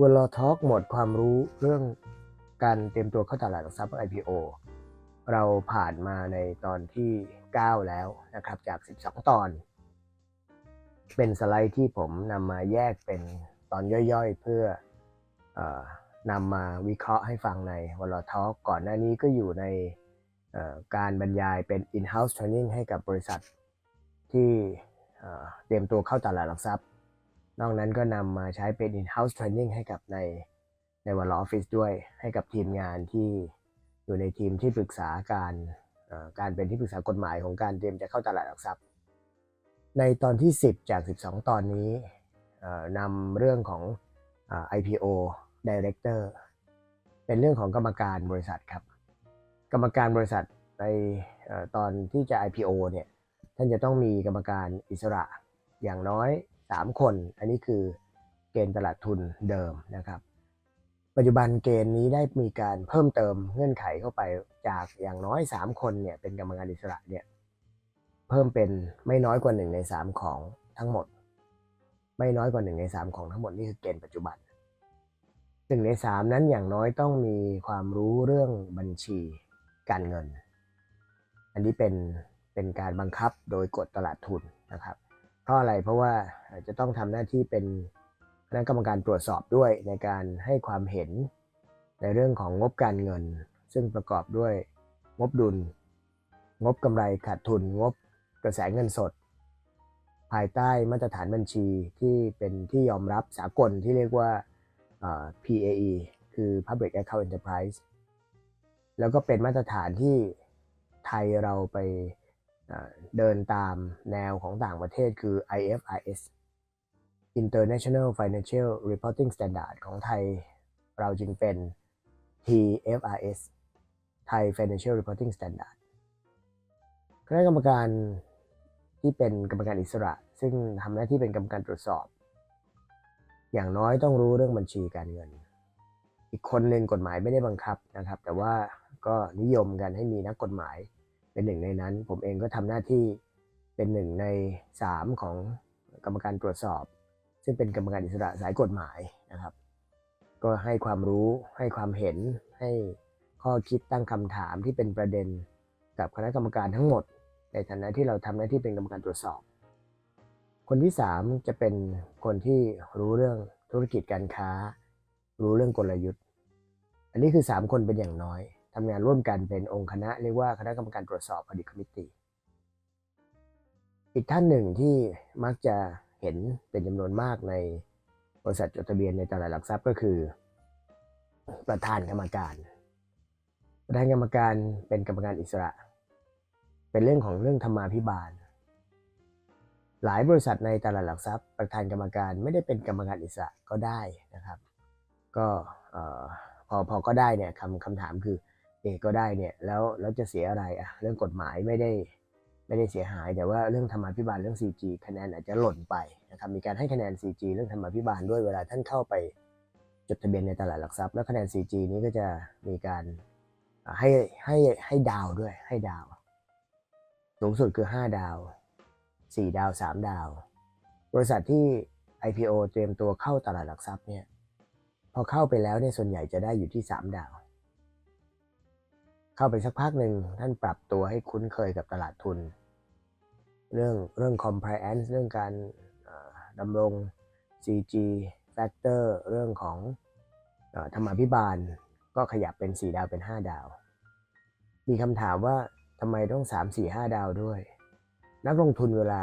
วอลทอ l k หมดความรู้เรื่องการเตรียมตัวเข้าตลาดหลักทรัพย์ IPO เราผ่านมาในตอนที่ 9 แล้วนะครับจาก 12 ตอน เป็นสไลด์ที่ผมนำมาแยกเป็นตอนย่อยๆ เพื่ออนำมาวิเคราะห์ให้ฟังในวอลทอ l k ก่อนหน้านี้ก็อยู่ในการบรรยายเป็น in-house training ให้กับบริษัทที่เตรียมตัวเข้าตลาดหลักทรัพย์ นอกนั้นก็นำมาใช้เป็น in-house training ให้กับในในวันออฟฟิศด้วยให้กับทีมงานที่อยู่ในทีมที่ปรึกษาการการเป็นที่ปรึกษากฎหมายของการเตรียมจะเข้าตลาดหลักทรัพย์ ในตอนที่ 10 จาก 12 ตอนนี้นำเรื่องของอ IPO Director เป็นเรื่องของกรรมการบริษัทครับ กรรมการบริษัทในอตอนที่จะ IPO เนี่ยท่านจะต้องมีกรรมการอิสระอย่างน้อย 3 คน อันนี้คือเกณฑ์ตลาดทุนเดิมนะครับ ปัจจุบันเกณฑ์นี้ได้มีการเพิ่มเติมเงื่อนไขเข้าไปจากอย่างน้อย 3 คนเนี่ยเป็นกรรมการอิสระเนี่ยเพิ่มเป็นไม่น้อยกว่า 1 ใน 3 ของทั้งหมด ไม่น้อยกว่า 1 ใน 3 ของทั้งหมดนี่คือเกณฑ์ปัจจุบันหนึ่งใน3นั้นอย่างน้อยต้องมีความรู้เรื่องบัญชีการเงิน อันนี้เป็นเป็นการบังคับโดยกฎตลาดทุนนะครับ เพราะอะไรเพราะว่าจะต้องทำหน้าที่เป็นคณะกรรมการตรวจสอบด้วยในการให้ความเห็นในเรื่องของงบการเงิน ซึ่งประกอบด้วยงบดุล งบกำไรขาดทุน งบกระแสเงินสด ภายใต้มาตรฐานบัญชีที่เป็นที่ยอมรับสากลที่เรียกว่า PAE คือ Public Account Enterprise แล้วก็เป็นมาตรฐานที่ไทยเราไป เดินตามแนวของต่างประเทศคือ IFRS International Financial Reporting Standard ของไทย เราจึงเป็น TFRS Thai Financial Reporting Standard คณะกรรมการที่เป็นกรรมการอิสระ ซึ่งทำหน้าที่เป็นกรรมการตรวจสอบ อย่างน้อยต้องรู้เรื่องบัญชีการเงิน อีกคนหนึ่งกฎหมายไม่ได้บังคับนะครับ แต่ว่าก็นิยมกันให้มีนักกฎหมาย เป็นหนึ่งในนั้น ผมเองก็ทำหน้าที่เป็นหนึ่งในสามของกรรมการตรวจสอบ ซึ่งเป็นกรรมการอิสระสายกฎหมายนะครับ ก็ให้ความรู้ให้ความเห็นให้ข้อคิดตั้งคำถามที่เป็นประเด็นกับคณะกรรมการทั้งหมด ในฐานะที่เราทำหน้าที่เป็นกรรมการตรวจสอบ คนที่สามจะเป็นคนที่รู้เรื่องธุรกิจการค้า รู้เรื่องกลยุทธ์ อันนี้คือ 3 คนเป็นอย่างน้อย ทำงานร่วมกันเป็นองค์คณะเรียกว่าคณะกรรมการตรวจสอบ audit committee อีกท่านหนึ่งที่มักจะเห็นเป็นจำนวนมากในบริษัทจดทะเบียนในตลาดหลักทรัพย์ก็คือ ประธานกรรมการ ประธานกรรมการเป็นกรรมการอิสระ เป็นเรื่องของเรื่องธรรมาภิบาล หลายบริษัทในตลาดหลักทรัพย์ ประธานกรรมการไม่ได้เป็นกรรมการอิสระก็ได้นะครับ ก็พอพอก็ได้เนี่ยคำคำถามคือ เออก็ได้เนี่ยแล้วแล้วจะเสียอะไรอะเรื่องกฎหมายไม่ได้ไม่ได้เสียหาย แต่ว่าเรื่องธรรมาภิบาลเรื่อง 4G คะแนนอาจจะหล่นไปนะครับมีการให้คะแนน 4G เรื่องธรรมาภิบาลด้วยเวลาท่านเข้าไปจดทะเบียนในตลาดหลักทรัพย์ แล้วคะแนน 4G นี้ก็จะมีการให้ให้ให้ดาวด้วยให้ดาวสูงสุดคือ 5 ดาว 4 ดาว 3 ดาว บริษัทที่ IPO เตรียมตัวเข้าตลาดหลักทรัพย์เนี่ยพอเข้าไปแล้วเนี่ยส่วนใหญ่จะได้อยู่ที่ 3 ดาว เข้าไปสักพักหนึ่งท่านปรับตัวให้คุ้นเคยกับตลาดทุน เรื่องเรื่อง compliance เรื่องการดำรง CG factor เรื่องของอธรรมาภิบาลก็ขยับเป็น 4 ดาวเป็น 5 ดาว มีคำถามว่าทำไมต้อง 3 4 5 ดาวด้วย นักลงทุนเวลา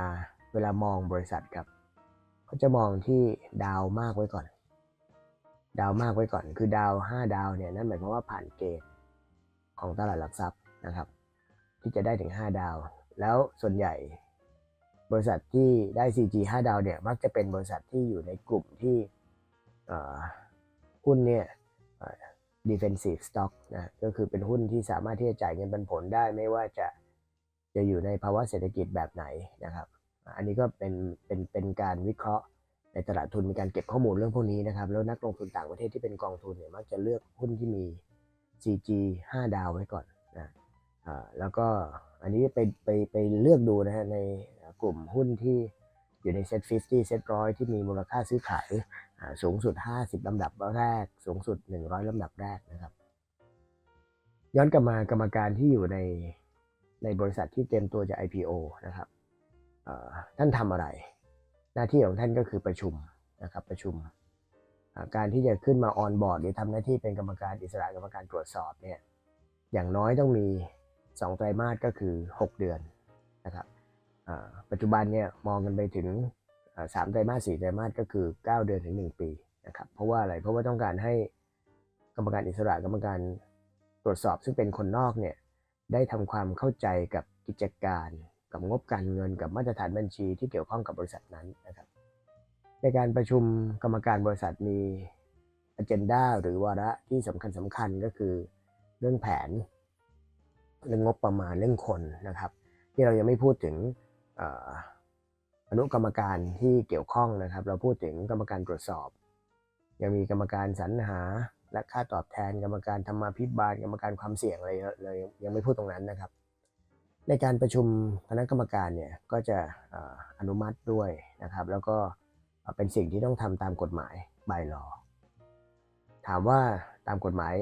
เวลามองบริษัทครับเขาจะมองที่ดาวมากไว้ก่อน ดาวมากไว้ก่อน คือดาว 5 ดาวเนี่ยนั่นหมายความว่าผ่านเกณฑ์ ของตลาดหลักทรัพย์นะครับ ที่จะได้ถึง 5 ดาว แล้วส่วนใหญ่บริษัทที่ได้ 4G 5 ดาวเนี่ยมักจะเป็นบริษัทที่อยู่ในกลุ่มที่หุ้นเนี่ยเอ่อ defensive stock นะก็คือเป็นหุ้นที่สามารถที่จะจ่ายเงินปันผลได้ไม่ว่าจะจะอยู่ในภาวะเศรษฐกิจแบบไหนนะครับ อันนี้ก็เป็นเป็นเป็นการวิเคราะห์ในตลาดทุนมีการเก็บข้อมูลเรื่องพวกนี้นะครับ แล้วนักลงทุนต่างประเทศที่เป็นกองทุนเนี่ยมักจะเลือกหุ้นที่มี CG 5 ดาวไว้ก่อนนะอ่าแล้วก็อันนี้ไปไปไปเลือกดูนะฮะในกลุ่มหุ้นที่อยู่ในเซ็ต50 เซ็ตร้อยที่มีมูลค่าซื้อขายสูงสุด 50 ลำดับแรก สูงสุด 100 ลำดับแรกนะครับ ย้อนกลับมากรรมการที่อยู่ในในบริษัทที่เตรียมตัวจะ IPO นะครับอ่อท่านทำอะไร หน้าที่ของท่านก็คือประชุมนะครับประชุม การที่จะขึ้นมาออนบอร์ดหรือทำหน้าที่เป็นกรรมการอิสระกรรมการตรวจสอบเนี่ยอย่างน้อยต้องมี 2 ไตรมาสก็คือ 6 เดือนนะครับปัจจุบันเนี่ยมองกันไปถึงสามไตรมาสสี่ไตรมาสก็คือ 9 เดือนถึง 1 ปีนะครับเพราะว่าอะไรเพราะว่าต้องการให้กรรมการอิสระกรรมการตรวจสอบซึ่งเป็นคนนอกเนี่ยได้ทำความเข้าใจกับกิจการ กับงบการเงินกับมาตรฐานบัญชีที่เกี่ยวข้องกับบริษัทนั้นนะครับ ในการประชุมกรรมการบริษัทมีอ g e n d a หรือวาระที่สำคัญสำคัญก็คือเรื่องแผน เรื่องงบประมาณเรื่องคนนะครับ ที่เรายังไม่พูดถึงออนุกรรมการที่เกี่ยวข้องนะครับ เราพูดถึงกรรมการตรวจสอบ ยังมีกรรมการสรรหาและค่าตอบแทนกรรมการธรรมาภิบาลกรรมการความเสี่ยงอะไรเลยยังไม่พูดตรงนั้นนะครับ ในการประชุมคณะกรรมการเนี่ยก็จะออนุมัติด้วยนะครับ แล้วก็ เป็นสิ่งที่ต้องทำตามกฎหมายบายลอถามว่าตามกฎหมาย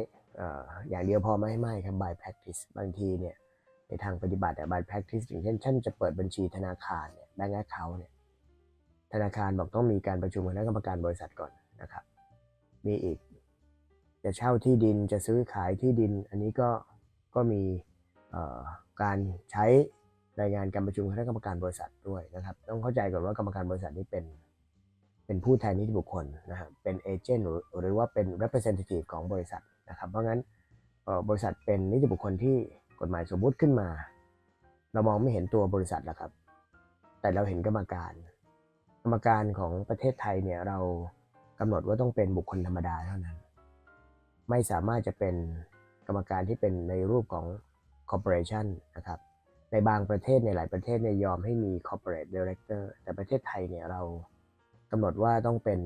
อย่างเดียวพอไหมไม่ครับ by practice บางทีเนี่ยในทางปฏิบัติแต่ by practice อย่างเช่นท่านจะเปิดบัญชีธนาคารเนี่ย bank account เนี่ยธนาคารบอกต้องมีการประชุมคณะกรรมการบริษัทก่อนนะครับ มีอีก จะเช่าที่ดินจะซื้อขายที่ดิน อันนี้ก็ก็มีการใช้รายงานการประชุมคณะกรรมการบริษัทด้วยนะครับ ต้องเข้าใจก่อนว่ากรรมการบริษัทนี้เป็น เป็นผู้แทนนิติบุคคลนะครับเป็นเอเจนต์หรือว่าเป็น representative ของบริษัทนะครับ เพราะงั้นบริษัทเป็นนิติบุคคลที่กฎหมายสมมุติขึ้นมา เรามองไม่เห็นตัวบริษัทแล้วครับ แต่เราเห็นกรรมการ กรรมการของประเทศไทยเนี่ยเรากำหนดว่าต้องเป็นบุคคลธรรมดาเท่านั้น ไม่สามารถจะเป็นกรรมการที่เป็นในรูปของ corporation นะครับในบางประเทศในหลายประเทศเนี่ยยอมให้มี corporate director แต่ประเทศไทยเนี่ยเรา กำหนดว่าต้องเป็น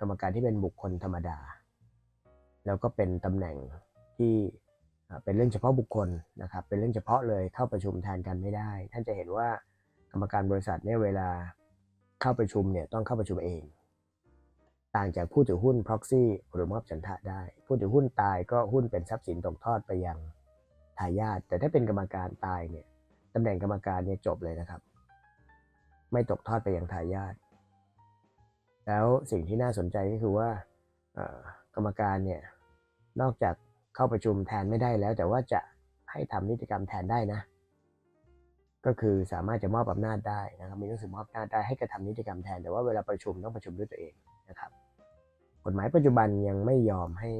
กรรมการที่เป็นบุคคลธรรมดา แล้วก็เป็นตำแหน่งที่เป็นเรื่องเฉพาะบุคคลนะครับ เป็นเรื่องเฉพาะเลยเข้าประชุมแทนกันไม่ได้ ท่านจะเห็นว่ากรรมการบริษัทเนี่ยเวลาเข้าประชุมเนี่ยต้องเข้าประชุมเอง ต่างจากผู้ถือหุ้น proxy หรือมอบฉันทะได้ ผู้ถือหุ้นตายก็หุ้นเป็นทรัพย์สินตกทอดไปยังทายาทแต่ถ้าเป็นกรรมการตายเนี่ยตำแหน่งกรรมการเนี่ยจบเลยนะครับ ไม่ตกทอดไปยังทายาท แล้วสิ่งที่น่าสนใจก็คือว่ากรรมการเนี่ยนอกจากเข้าประชุมแทนไม่ได้แล้ว แต่ว่าจะให้ทำนิติกรรมแทนได้นะ ก็คือสามารถจะมอบอำนาจได้นะครับมีหนังสือมอบอำนาจได้ให้กระทำนิติกรรมแทนแต่ว่าเวลาประชุมต้องประชุมด้วยตัวเองนะครับกฎหมายปัจจุบันยังไม่ยอมให้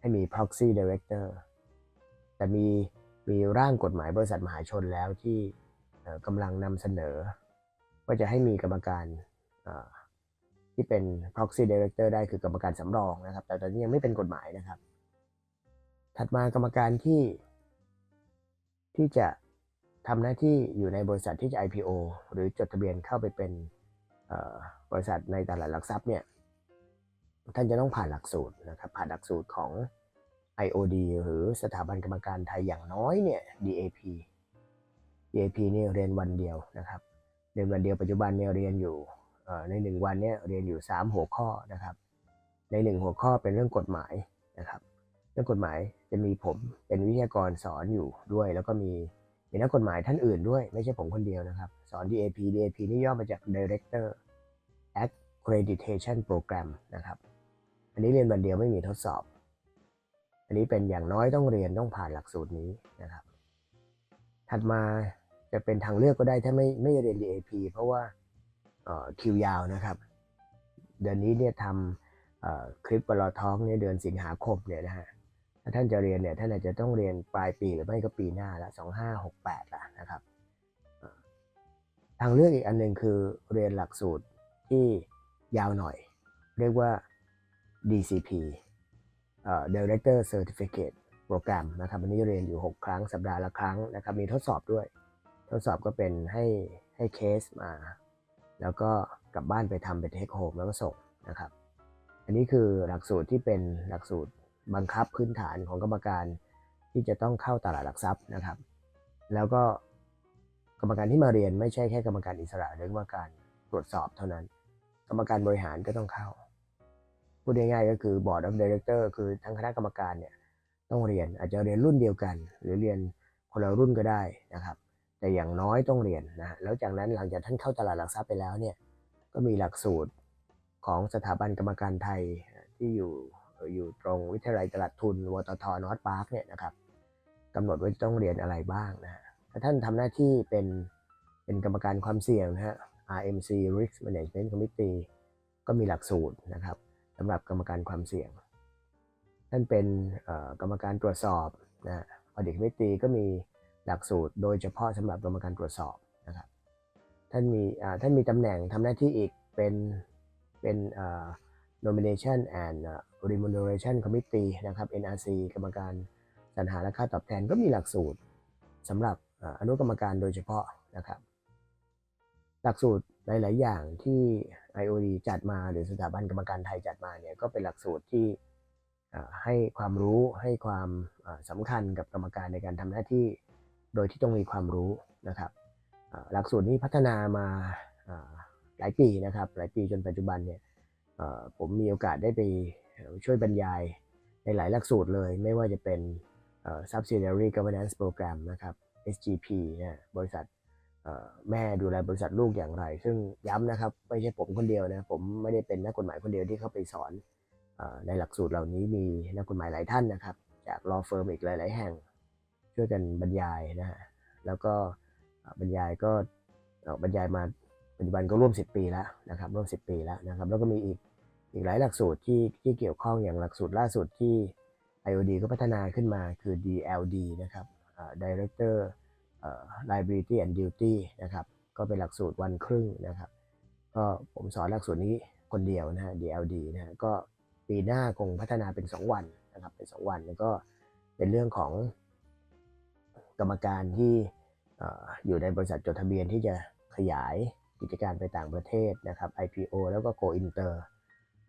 ให้มี proxy director แต่มีมีร่างกฎหมายบริษัทมหาชนแล้วที่กำลังนำเสนอ ว่าจะให้มีกรรมการ ที่เป็น proxy director ได้คือกรรมการสำรองนะครับ แต่ตอนนี้ยังไม่เป็นกฎหมายนะครับ ถัดมากรรมการที่ ที่จะทำหน้าที่อยู่ในบริษัทที่จะ IPO หรือจดทะเบียนเข้าไปเป็นบริษัทในตลาดหลักทรัพย์เนี่ยท่านจะต้องผ่านหลักสูตรนะครับ ผ่านหลักสูตรของ IOD หรือสถาบันกรรมการไทยอย่างน้อยเนี่ย DAP DAP นี่เรียนวันเดียวนะครับ เรียนวันเดียวปัจจุบันเนี่ยเรียนอยู่ ในหนึ่งวันเนี่ยเรียนอยู่ 3 หัวข้อนะครับ ในหนึ่งหัวข้อเป็นเรื่องกฎหมายนะครับ เรื่องกฎหมายจะมีผมเป็นวิทยากรสอนอยู่ด้วย แล้วก็มีมีนักกฎหมายท่านอื่นด้วย ไม่ใช่ผมคนเดียวนะครับ สอน DAP DAP นี่ย่อมาจาก Director Accreditation Program นะครับ อันนี้เรียนวันเดียวไม่มีทดสอบ อันนี้เป็นอย่างน้อยต้องเรียนต้องผ่านหลักสูตรนี้นะครับ ถัดมาจะเป็นทางเลือกก็ได้ถ้าไม่ไม่เรียน DAP เพราะว่า คิวยาวนะครับ เดือนนี้เนี่ยทำคลิปบอท้องเนี่ยเดือนสิงหาคมเนี่ยนะฮะถ้าท่านจะเรียนเนี่ยท่านอาจจะต้องเรียนปลายปีหรือไม่ก็ปีหน้าละสองห้าหกแปดละนะครับทางเลือกอีกอันหนึ่งคือเรียนหลักสูตรที่ยาวหน่อย เรียกว่า DCP Director Certificate Program นะครับอันนี้เรียนอยู่ 6 ครั้งสัปดาห์ละครั้งนะครับ มีทดสอบด้วย ทดสอบก็เป็นให้ให้เคสมา แล้วก็กลับบ้านไปทำเป็นเทคโฮมแล้วก็ส่งนะครับ อันนี้คือหลักสูตรที่เป็นหลักสูตรบังคับพื้นฐานของกรรมการที่จะต้องเข้าตลาดหลักทรัพย์นะครับ แล้วก็กรรมการที่มาเรียนไม่ใช่แค่กรรมการอิสระหรือกรรมการตรวจสอบเท่านั้น กรรมการบริหารก็ต้องเข้าพูดง่ายๆก็คือ board of director คือทั้งคณะกรรมการเนี่ยต้องเรียนอาจจะเรียนรุ่นเดียวกัน หรือเรียนคนละรุ่นก็ได้นะครับ แต่อย่างน้อยต้องเรียนนะแล้วจากนั้นหลังจากท่านเข้าตลาดหลักทรัพย์ไปแล้วเนี่ยก็มีหลักสูตรของสถาบันกรรมการไทยที่อยู่อยู่ตรงวิทยาลัยตลาดทุนวตทนอตพาร์คเนี่ยนะครับกำหนดไว้ต้องเรียนอะไรบ้างนะฮะถ้าท่านทำหน้าที่เป็นเป็นกรรมการความเสี่ยงนะฮะ RMC Risk Management Committee ก็มีหลักสูตรนะครับสำหรับกรรมการความเสี่ยง ท่านเป็นกรรมการตรวจสอบนะ Audit Committee ก็มี หลักสูตร โดยเฉพาะสำหรับกรรมการตรวจสอบนะครับ ท่านมีท่านมีตำแหน่งทำหน้าที่อีกเป็นเป็น nomination and remuneration committee นะครับ NRC กรรมการสรรหาและค่าตอบแทนก็มีหลักสูตรสำหรับอนุกรรมการโดยเฉพาะนะครับ หลักสูตรหลาย ๆ อย่างที่ IOD จัดมาหรือสถาบันกรรมการไทยจัดมาเนี่ยก็เป็นหลักสูตรที่ให้ความรู้ให้ความอ่าสำคัญกับกรรมการในการทำหน้าที่ โดยที่ต้องมีความรู้นะครับหลักสูตรนี้พัฒนามาหลายปีนะครับ หลายปีจนปัจจุบันเนี่ยผมมีโอกาสได้ไปช่วยบรรยายในหลายหลักสูตรเลย ไม่ว่าจะเป็น subsidiary governance program นะครับ SGP นี่ยบริษัทแม่ดูแลบริษัทลูกอย่างไร ซึ่งย้ำนะครับ ไม่ใช่ผมคนเดียวนะ ผมไม่ได้เป็นนักกฎหมายคนเดียวที่เข้าไปสอนในหลักสูตรเหล่านี้มีนักกฎหมายหลายท่านนะครับ จาก law firm อีกหลาย ๆ แห่ง ช่วยกันบรรยายนะฮะแล้วก็บรรยายก็บรรยายมาปัจจุบันก็ร่วม 10 ปีแล้วนะครับร่วม 10 ปีแล้วนะครับแล้วก็มีอีกอีกหลายหลักสูตรที่ที่เกี่ยวข้องอย่างหลักสูตรล่าสุดที่ IOD ก็พัฒนาขึ้นมาคือ DLD นะครับ Director liability and duty นะครับก็เป็นหลักสูตรวันครึ่งนะครับ ก็ผมสอนหลักสูตรนี้คนเดียวนะฮะ DLD นะฮะก็ปีหน้าคงพัฒนาเป็น 2 วันนะครับเป็น 2 วันแล้วก็เป็นเรื่องของ กรรมการที่อ่อยู่ในบริษัทจดทะเบียนที่จะขยายกิจการไปต่างประเทศนะครับ IPO แล้วก็ Go Inter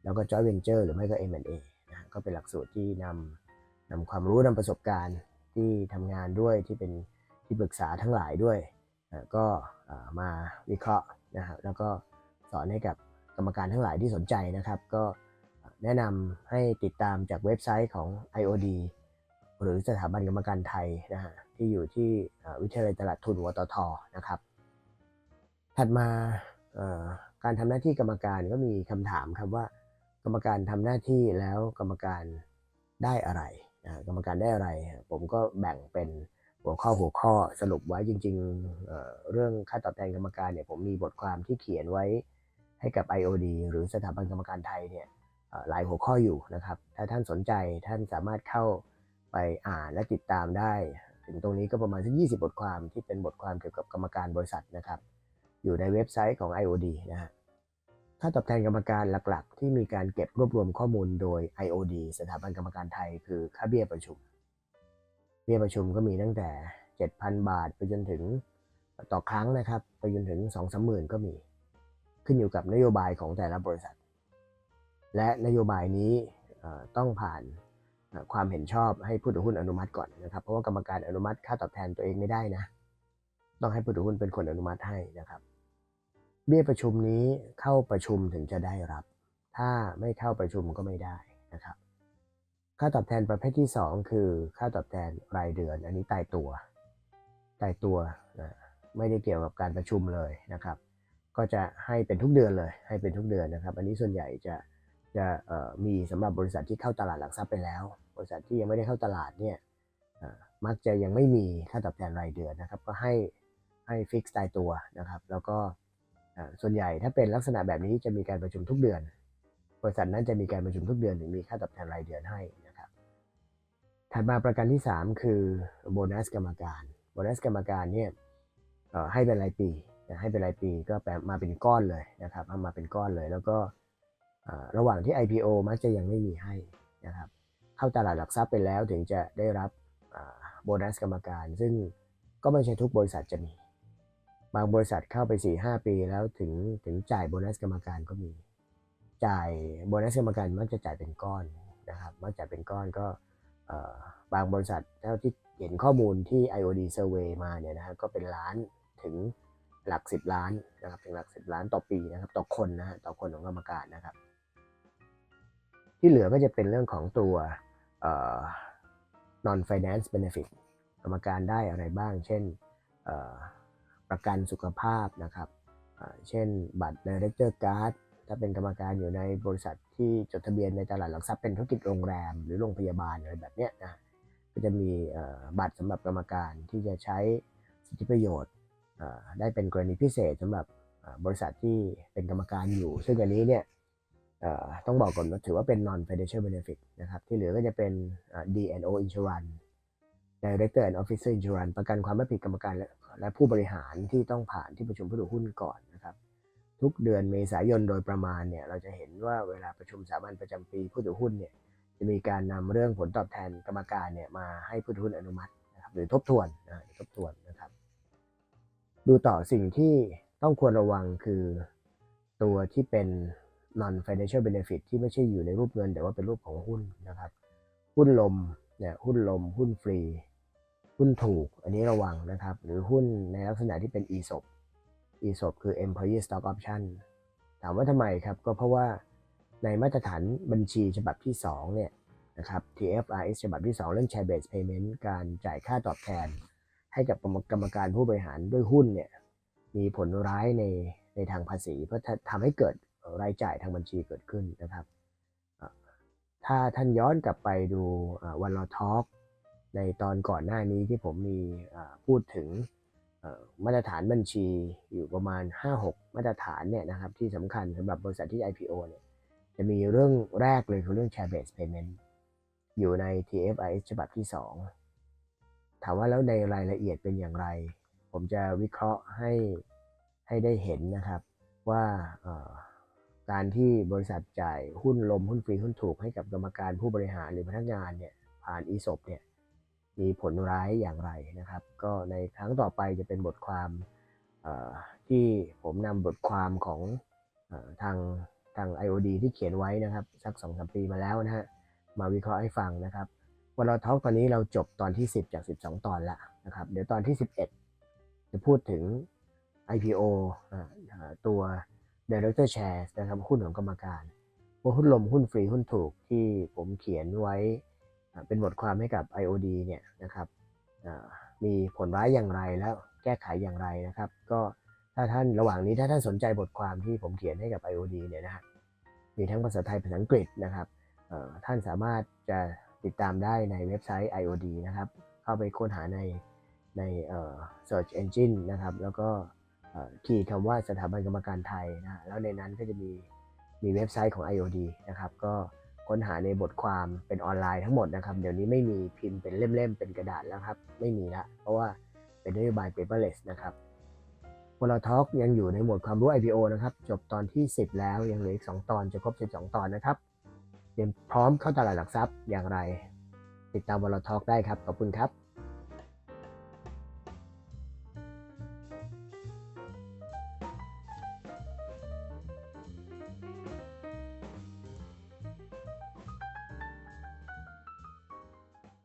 แล้วก็ Joint Venture หรือไม่ก็ M&A นะก็เป็นหลักสูตรที่นำนำความรู้นำประสบการณ์ที่ทำงานด้วยที่เป็นที่ปรึกษาทั้งหลายด้วยก็มาวิเคราะห์นะครับแล้วก็สอนให้กับกรรมการทั้งหลายที่สนใจนะครับ ก็แนะนำให้ติดตามจากเว็บไซต์ของ IOD หรือสถาบันกรรมการไทยนะฮะ ที่อยู่ที่วิทยาลัยตลาดทุนวตทนะครับ ถัดมาการทำหน้าที่กรรมการก็มีคำถามครับว่า กรรมการทำหน้าที่แล้วกรรมการได้อะไรกรรมการได้อะไร ผมก็แบ่งเป็นหัวข้อหัวข้อสรุปไว้จริงๆเอ่อเรื่องค่าตอบแทนกรรมการเนี่ยผมมีบทความที่เขียนไว้ให้กับ IOD หรือสถาบันกรรมการไทยเนี่ยหลายหัวข้ออยู่นะครับ ถ้าท่านสนใจท่านสามารถเข้าไปอ่านและติดตามได้ ถึงตรงนี้ก็ประมาณสัก20 บทความที่เป็นบทความเกี่ยวกับกรรมการบริษัทนะครับ อยู่ในเว็บไซต์ของ IOD นะฮะค่าตอบแทนกรรมการหลักๆ ที่มีการเก็บรวบรวมข้อมูลโดย IOD สถาบันกรรมการไทยคือค่าเบี้ยประชุม เบี้ยประชุมก็มีตั้งแต่ 7,000 บาท ไปจนถึงต่อครั้งนะครับ ไปจนถึง 2 3 0 0 0 0 ก็มี ขึ้นอยู่กับนโยบายของแต่ละบริษัท และนโยบายนี้ต้องผ่าน ความเห็นชอบให้ผู้ถือหุ้นอนุมัติก่อนนะครับ เพราะว่ากรรมการอนุมัติค่าตอบแทนตัวเองไม่ได้นะ ต้องให้ผู้ถือหุ้นเป็นคนอนุมัติให้นะครับ เบี้ยประชุมนี้เข้าประชุมถึงจะได้รับ ถ้าไม่เข้าประชุมก็ไม่ได้นะครับ ค่าตอบแทนประเภทที่ 2 คือค่าตอบแทนรายเดือน อันนี้ตายตัวตายตัวนะไม่ได้เกี่ยวกับการประชุมเลยนะครับ ก็จะให้เป็นทุกเดือนเลย ให้เป็นทุกเดือนนะครับ อันนี้ส่วนใหญ่จะจะมีสำหรับบริษัทที่เข้าตลาดหลักทรัพย์ไปแล้ว บริษัทที่ยังไม่ได้เข้าตลาดเนี่ยมักจะยังไม่มีค่าตอบแทนรายเดือนนะครับ ก็ให้ให้ฟิกตายตัวนะครับ แล้วก็ส่วนใหญ่ถ้าเป็นลักษณะแบบนี้จะมีการประชุมทุกเดือน บริษัทนั้นจะมีการประชุมทุกเดือนถึงมีค่าตอบแทนรายเดือนให้นะครับ ถัดมาประกันที่ 3 คือโบนัสกรรมการ โบนัสกรรมการเนี่ยให้เป็นรายปีให้เป็นรายปีก็แปลมาเป็นก้อนเลยนะครับเอามาเป็นก้อนเลย แล้วก็ระหว่างที่ IPO มักจะยังไม่มีให้นะครับ เข้าตลาดหลักทรัพย์ไปแล้วถึงจะได้รับโบนัสกรรมการ ซึ่งก็ไม่ใช่ทุกบริษัทจะมี บางบริษัทเข้าไป 4-5 ปีแล้วถึงถึงจ่ายโบนัสกรรมการก็มี จ่ายโบนัสกรรมการมักจะจ่ายเป็นก้อนนะครับมักจ่ายเป็นก้อนก็บางบริษัทเท่าที่เห็นข้อมูลที่ IOD survey มาเนี่ยนะฮะก็เป็นล้านถึงหลักสิบล้านนะครับถึงหลักสิบล้านต่อปีนะครับต่อคนนะฮะต่อคนของกรรมการนะครับ ที่เหลือก็จะเป็นเรื่องของตัว non finance benefit กรรมการได้อะไรบ้าง เช่นประกันสุขภาพนะครับ เช่นบัตร director card ถ้าเป็นกรรมการอยู่ในบริษัทที่จดทะเบียนในตลาดหลักทรัพย์เป็นธุรกิจโรงแรม หรือโรงพยาบาลอะไรแบบเนี้ยนะก็จะมีบัตรสำหรับกรรมการที่จะใช้สิทธิประโยชน์ได้เป็นกรณีพิเศษสำหรับบริษัทที่เป็นกรรมการอยู่ ซึ่งอันนี้เนี่ย ต้องบอกก่อนว่าถือว่าเป็น non financial benefit นะครับ ที่เหลือก็จะเป็นเอ่อ D&O insurance director and officer insurance ประกันความรับผิดกรรมการและและผู้บริหารที่ต้องผ่านที่ประชุมผู้ถือหุ้นก่อนนะครับทุกเดือนเมษายนโดยประมาณเนี่ยเราจะเห็นว่าเวลาประชุมสามัญประจำปีผู้ถือหุ้นเนี่ยจะมีการนำเรื่องผลตอบแทนกรรมการเนี่ยมาให้ผู้ถือหุ้นอนุมัตินะครับหรือทบทวนนะทบทวนนะครับ ดูต่อสิ่งที่ต้องควรระวังคือตัวที่เป็น non financial benefit ที่ไม่ใช่อยู่ในรูปเงิน แต่ว่าเป็นรูปของหุ้นนะครับ หุ้นลมเนี่ยหุ้นลม หุ้นฟรี หุ้นถูก อันนี้ระวังนะครับ หรือหุ้นในลักษณะที่เป็น ESOP ESOP คือ Employee Stock Option ถามว่าทำไมครับ ก็เพราะว่าในมาตรฐานบัญชีฉบับที่ 2 เนี่ยนะครับ TFRS ฉบับที่ 2 เรื่อง Share Based Payment การจ่ายค่าตอบแทน ให้กับกรรมการผู้บริหารด้วยหุ้นเนี่ยมีผลร้ายในในทางภาษี เพราะทำให้เกิด รายจ่ายทางบัญชีเกิดขึ้นนะครับถ้าท่านย้อนกลับไปดูวันรอทอล์กในตอนก่อนหน้านี้ที่ผมมีพูดถึงมาตรฐานบัญชีอยู่ประมาณ 5-6 มาตรฐานเนี่ยนะครับที่สำคัญสำหรับบริษัทที่ IPO เนี่ยจะมีเรื่องแรกเลยคือเรื่อง share based payment อยู่ใน TFIS ฉบับที่ 2 ถามว่าแล้วในรายละเอียดเป็นอย่างไร ผมจะวิเคราะห์ให้ให้ได้เห็นนะครับว่า การที่บริษัทจ่ายหุ้นลมหุ้นฟรีหุ้นถูกให้กับกรรมการผู้บริหารหรือพนักงานเนี่ยผ่าน ESOP เนี่ยมีผลร้ายอย่างไรนะครับ ก็ในครั้งต่อไปจะเป็นบทความอ่อที่ผมนำบทความของอทางทาง IOD ที่เขียนไว้นะครับสักสองสามปีมาแล้วนะฮะมาวิเคราะห์ให้ฟังนะครับวันเราทอล์กตอนนี้เราจบตอนที่ 10 จาก 12 ตอนล้วนะครับเดี๋ยวตอนที่ 11 จะพูดถึง IPO ตัว Director Shares นะครับหุ้นของกรรมการว่าหุ้นลมหุ้นฟรีหุ้นถูกที่ผมเขียนไว้เป็นบทความให้กับ IOD เนี่ยนะครับมีผลร้ายอย่างไรแล้วแก้ไขอย่างไรนะครับ ก็ถ้าท่านระหว่างนี้ถ้าท่านสนใจบทความที่ผมเขียนให้กับ IOD เนี่ยนะฮะมีทั้งภาษาไทยภาษาอังกฤษนะครับท่านสามารถจะติดตามได้ในเว็บไซต์ IOD นะครับ เข้าไปค้นหาในในเอ่อ search engine นะครับ แล้วก็ คีย์คำว่าสถาบันกรรมการไทยนะแล้วในนั้นก็จะมีมีเว็บไซต์ของ IOD นะครับ ก็ค้นหาในบทความเป็นออนไลน์ทั้งหมดนะครับ เดี๋ยวนี้ไม่มีพิมพ์เป็นเล่มๆ เป็นกระดาษแล้วครับ ไม่มีละ เพราะว่าเป็นนโยบาย paperless นะครับวอลทอกยังอยู่ในหมวดความรู้ IPO นะครับ จบตอนที่ 10 แล้วยังเหลืออีก 2 ตอนจะครบ 12 ตอนนะครับเตรียมพร้อมเข้าตลาดหลักทรัพย์อย่างไร ติดตามวอลทอกได้ครับ ขอบคุณครับ